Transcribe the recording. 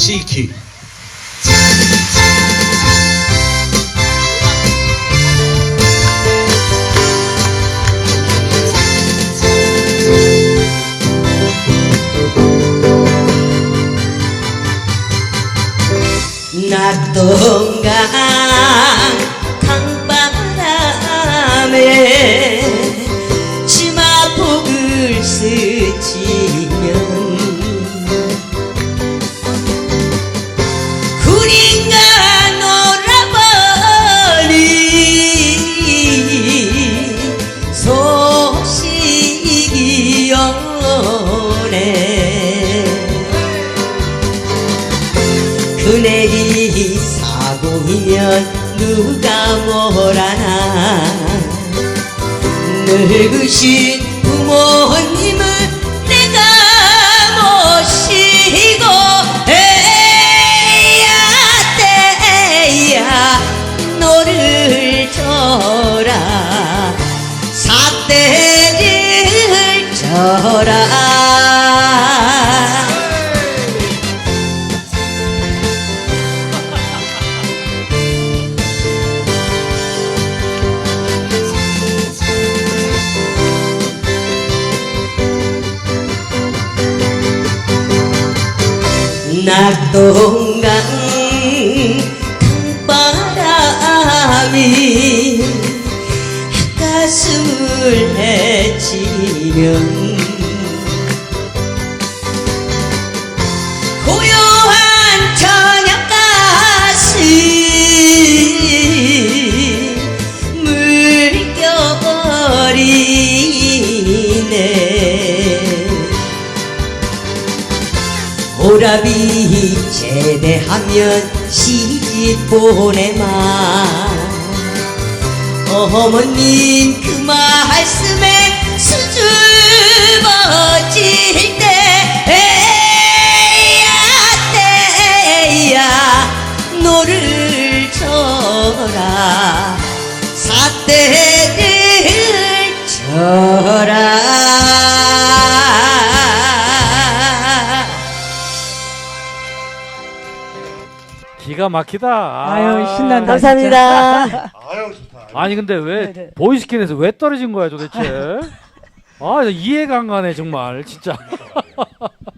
기. 낙 오네 그네이 사고이면 누가 뭐라나. 늙으신 부모님은 내가 모시고 에야 때야 너를 줘라. 사대를 져라. 낙동강 강바람이 가슴을 헤치면 오라비 제대하면 시집 보내마 어머님 그 말씀에 수줍어질 때 에야 때야 너를 줘라. 사대를 줘라 기가 막히다. 아. 아유 신난다. 감사합니다. 아유 좋다. 아니 근데 왜 네네. 보이스킨에서 왜 떨어진 거야 도대체? 아 이해가 안 가네 정말 진짜.